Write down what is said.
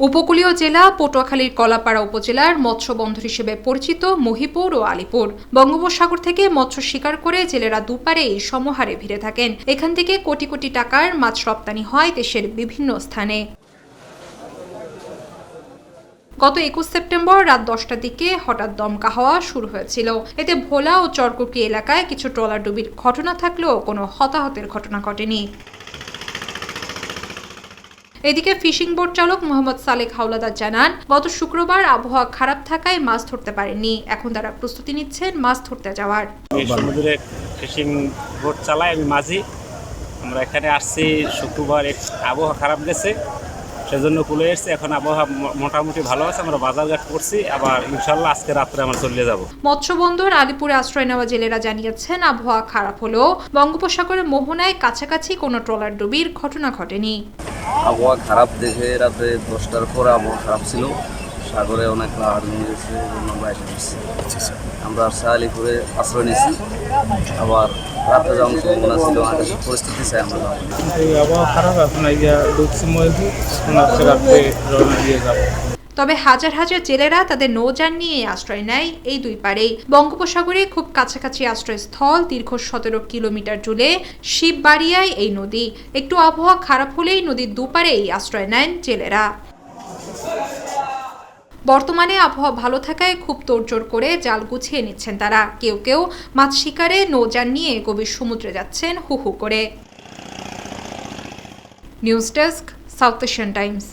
উপকূলীয় জেলা পটুয়াখালীর কলাপাড়া উপজেলার মৎস্য বন্দর হিসেবে পরিচিত মহিপুর ও আলিপুর। বঙ্গোপসাগর থেকে মৎস্য শিকার করে জেলেরা দুপারেই সমহারে ভিড়ে থাকেন। এখান থেকে কোটি কোটি টাকার মাছ রপ্তানি হয় দেশের বিভিন্ন স্থানে। গত একুশ সেপ্টেম্বর রাত দশটার দিকে হঠাৎ দমকা হওয়া শুরু হয়েছিল। এতে ভোলা ও চরকুকি এলাকায় কিছু ট্রলার ডুবির ঘটনা থাকলেও কোনো হতাহতের ঘটনা ঘটেনি। এদিকে ফিশিং বোট চালক মোহাম্মদ সালেক হাওলাদার জানান গত শুক্রবার আবহাওয়া খারাপ থাকায় মাছ ধরতে পারেননি। এখন তারা প্রস্তুতি নিচ্ছেন মাছ ধরতে যাওয়ার। সমুদ্রে ফিশিং বোট চালাই আমি মাঝি। আমরা এখানে আসছি শুক্রবার আবহাওয়া খারাপ গেছে সেজন্য কুলে এসেছি। এখন আবহাওয়া মোটামুটি ভালো আছে আমরা বাজারঘাট করছি। আবার ইনশাল্লাহ আজকে রাত্রে আমরা চলে যাব। মৎস্য বন্দর আলিপুরে আশ্রয় নেওয়া জেলেরা জানিয়েছেন আবহাওয়া খারাপ হলেও বঙ্গোপসাগরের মোহনায় কাছাকাছি কোনো ট্রলার ডুবির ঘটনা ঘটেনি। আবহাওয়া খারাপ দেখে রাতে দশটার পরে আবহাওয়া খারাপ ছিল। সাগরে অনেক লাহার নিয়ে গেছে আমরা এসে করে আমরা শাহালিপুরে আশ্রয় নিয়েছি। আবার রাতে যাওয়ার সম্ভাবনা ছিল আকাশের পরিস্থিতি চাই আমরা যাব। আবহাওয়া খারাপ এখন ঢুকছি রাত্রে রওনা দিয়ে যাব। তবে হাজার হাজার জেলেরা তাদের নৌযান নিয়ে আশ্রয় নেয় এই দুই পারেই বঙ্গোপসাগরে খুব কাছাকাছি আশ্রয়স্থল দীর্ঘ সতেরো কিলোমিটার জুড়ে শিববাড়িয়ায় এই নদী। একটু আবহাওয়া খারাপ হলেই নদীর দুপারেই আশ্রয় নেন জেলেরা। বর্তমানে আবহাওয়া ভালো থাকায় খুব তোড়জোড় করে জাল গুছিয়ে নিচ্ছেন তারা। কেউ কেউ মাছ শিকারে নৌযান নিয়ে গভীর সমুদ্রে যাচ্ছেন হু হু করে। News desk, South Asian Times.